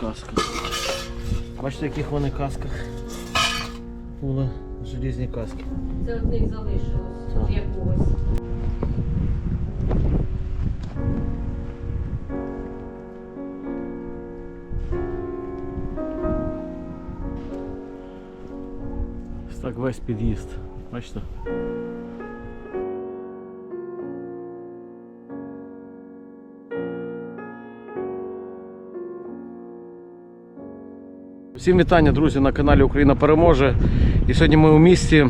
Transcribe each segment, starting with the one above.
каска. Бачите, в яких вони касках? Були желізні каски. Це від них залишилось з якогось. Ось так весь під'їзд. Бачите? Всім вітання, друзі, на каналі Україна переможе. І сьогодні ми у місті,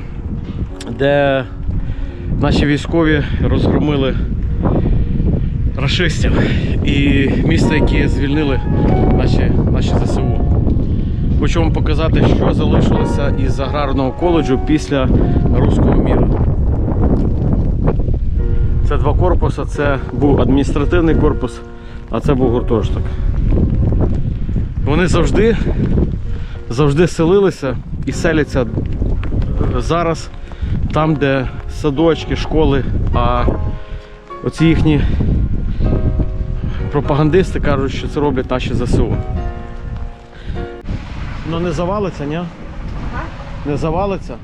де наші військові розгромили рашистів і місто, яке звільнили наші, наші ЗСУ. Хочу вам показати, що залишилося із аграрного коледжу після руського міру. Це два корпуси, це був адміністративний корпус, а це був гуртожиток. Вони завжди, завжди селилися і селяться зараз там, де садочки, школи, а оці їхні пропагандисти кажуть, що це роблять наші ЗСУ. Ну не завалиться, ні? Не завалиться?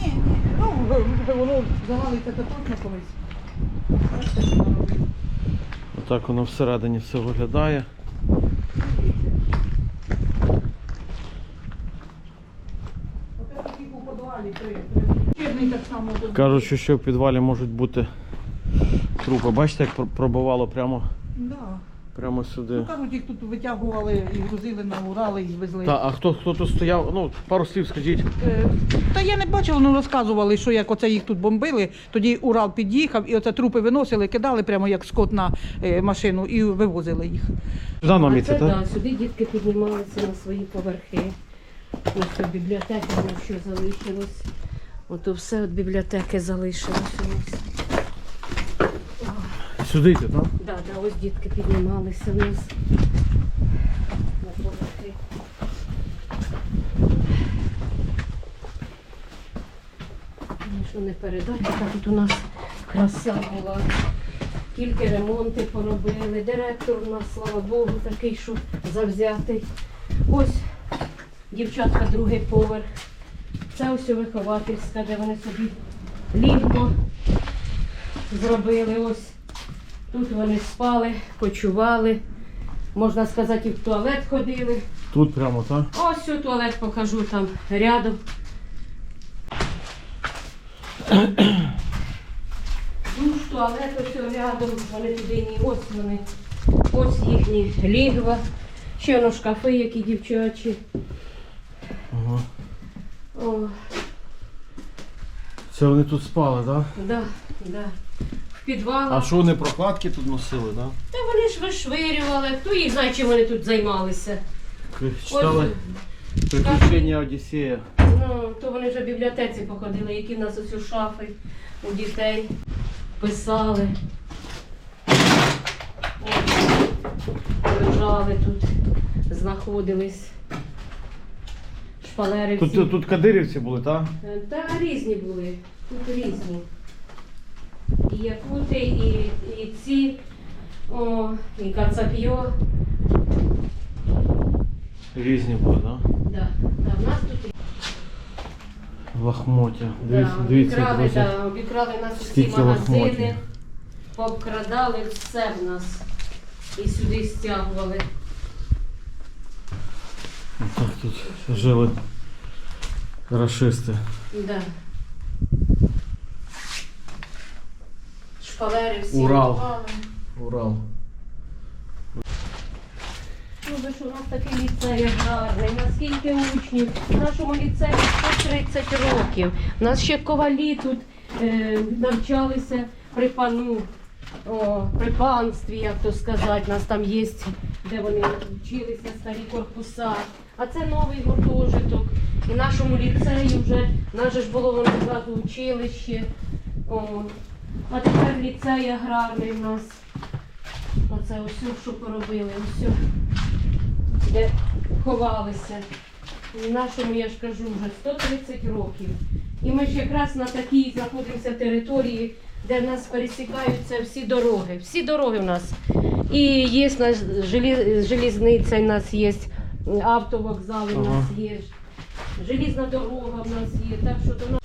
Ні, ні, ну воно завалиться то точно колись. Отак воно всередині все виглядає. Оце таких у подвалі три. Так само. Кажуть, що ще в підвалі можуть бути трупи. Бачите, як пр- пробивало прямо, Да. прямо Ну сюди. кажуть, їх тут витягували і грузили на Урали і звезли. Та, а хто, хто тут стояв? Ну, пару слів скажіть. Е, Та я не бачила, ну розказували, що як оце їх тут бомбили, тоді Урал під'їхав і оце трупи виносили, кидали прямо як скот на е, машину і вивозили їх. Сюди А номіться, це, так? да, сюди дітки піднімалися на свої поверхи. Ось тут бібліотека, воно що залишилось. Ото все від бібліотеки залишилось у нас. Сюди йти, так? Да, да, ось дітки піднімалися в нас на поверхи. Що не передати, яка тут у нас краса була. Тільки ремонти поробили. Директор у нас, слава Богу, такий, що завзятий. Ось дівчатка, другий поверх. Це ось виховательська, де вони собі ліжко зробили. Ось Тут вони спали, почували. Можна сказати, і в туалет ходили. Тут прямо, так? Ось у туалет покажу там рядом. Душ, туалет ось рядом, вони туди ні. Ось вони. Ось їхні лігва. Ще воно шкафи, які дівчачі. Ага. О, Це вони тут спали, так? да, да. В А що вони прокладки тут носили, так? Та вони ж вишвирювали. Хто їх знає, чим вони тут займалися. Читали приключення Одіссея. Ну, то вони вже в бібліотеці походили, які в нас ось у шафи у дітей писали. Ось, Лежали тут, знаходились. Шпалери всі. Тут, тут кадирівці були, так? Е, Та різні були, тут різні. І якути, і, і ці, о, і кацап'йо. Різні були, так? Да, да, в нас тут Лахмоття. Дивіться, Да, дивіться, обікрали, друзі. да, обікрали нас всі Скільки магазини, лахмотів. пообкрадали все в нас і сюди стягували. Так тут жили рашисти. Да. Шпалери всі Урал. впали. Урал. Ну, ви ж у нас такий ліцей гарний, наскільки учнів. В нашому ліцеї 130 років. У нас ще ковалі тут е, навчалися при пану, о, при панстві, як то сказати. У нас там є, де вони вчилися старі корпуса. А це новий гуртожиток. І нашому ліцею вже, наше ж було воно зразу училище. О, а тепер ліцей аграрний у нас. Оце ось що поробили, ось де ховалися. В нашому, я ж кажу, вже 130 років. І ми ж якраз на такій знаходимося території, де в нас пересікаються всі дороги. Всі дороги в нас. І є в нас желі- желізниця, у нас є Автовокзали в нас Ага. є, желізна дорога в нас є, так що до нас.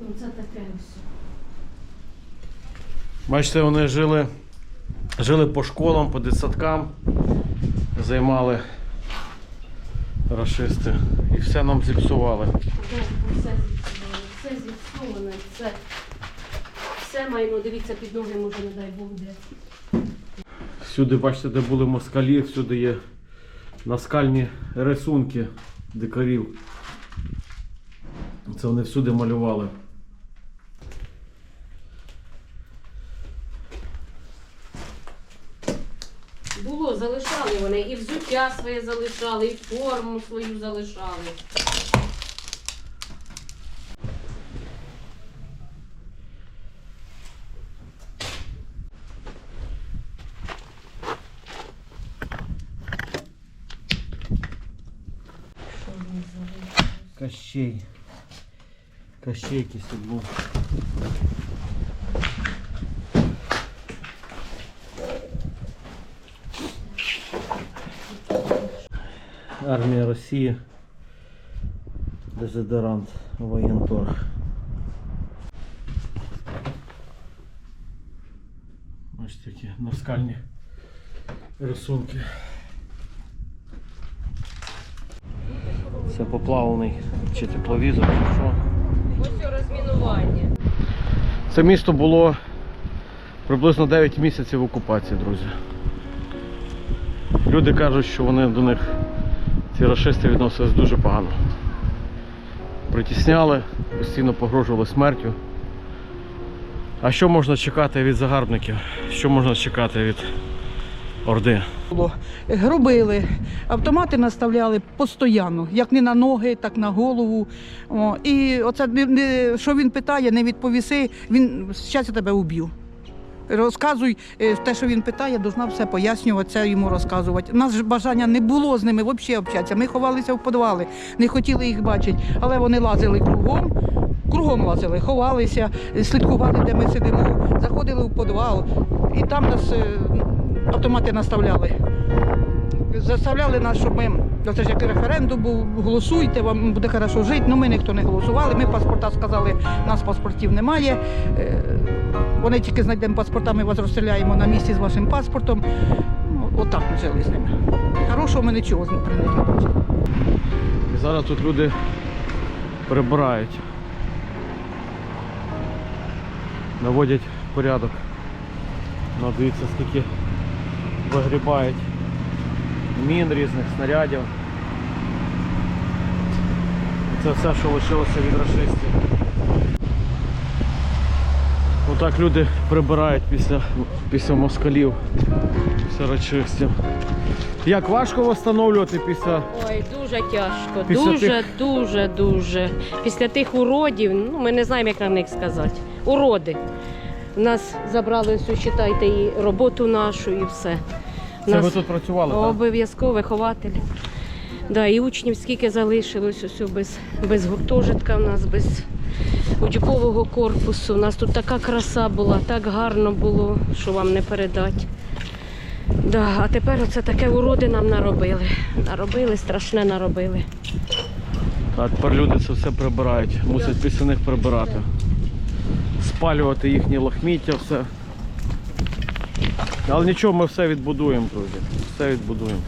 Ну, Це таке все. Бачите, вони жили, жили по школам, по дитсадкам, займали рашисти. І все нам зіпсували. Да, Все зіпсоване, все зіпсоване, все, все майно, дивіться, під ноги може, не дай Бог, де. Всюди, бачите, де були москалі, всюди є наскальні рисунки дикарів. Це вони всюди малювали. Було, залишали вони, і взуття своє залишали, і форму свою залишали. Кощей. Кощей якийсь тут був. Армія Росії. Дезодорант воєнторг. Ось такі наскальні рисунки. Це поплавлений чи тепловізор, чи що. Ось розмінування. Це місто було приблизно 9 місяців окупації, друзі. Люди кажуть, що вони до них, ці расисти, відносились дуже погано. Притісняли, постійно погрожували смертю. А що можна чекати від загарбників? Що можна чекати від Орди? Гробили, автомати наставляли постійно, як не на ноги, так на голову. О, і оце не- що він питає, не відповіси, він зараз я тебе уб'ю. Розказуй е, те, що він питає, должна все пояснювати, це йому розказувати. У нас бажання не було з ними взагалі общатися. Ми ховалися в підвали, не хотіли їх бачити, але вони лазили кругом, кругом лазили, ховалися, слідкували, де ми сидимо, заходили в підвал, і там нас е, автомати наставляли. Заставляли нас, щоб ми, це ж як референдум був, голосуйте, вам буде хорошо жити. Ну ми ніхто не голосували. Ми паспорта сказали, нас паспортів немає. Е, Вони тільки знайдемо паспорта, ми вас розстріляємо на місці з вашим паспортом. Ну, отак ми жили з ними. Хорошого ми нічого при не. І зараз тут люди прибирають. Наводять порядок. Ну, дивіться, скільки вигрібають мін різних снарядів. Це все, що лишилося від расистів. Отак люди прибирають після, після москалів, після расистів. Як важко встановлювати після Ой, дуже тяжко. Після дуже, тих- дуже, дуже. Після тих уродів, ну ми не знаємо, як на них сказати. Уроди. Нас забрали, ось, считайте, і роботу нашу, і все. Це Нас ви тут працювали, так? обов'язково вихователь. Да, і учнів скільки залишилось ось без, без гуртожитка в нас, без учбового корпусу. У нас тут така краса була, так гарно було, що вам не передати. Да, а тепер оце таке уроди нам наробили. Наробили, страшне наробили. А тепер люди це все прибирають, мусять після них прибирати. Спалювати їхні лахміття, все. Але нічого, ми все відбудуємо, друзі. Все відбудуємо.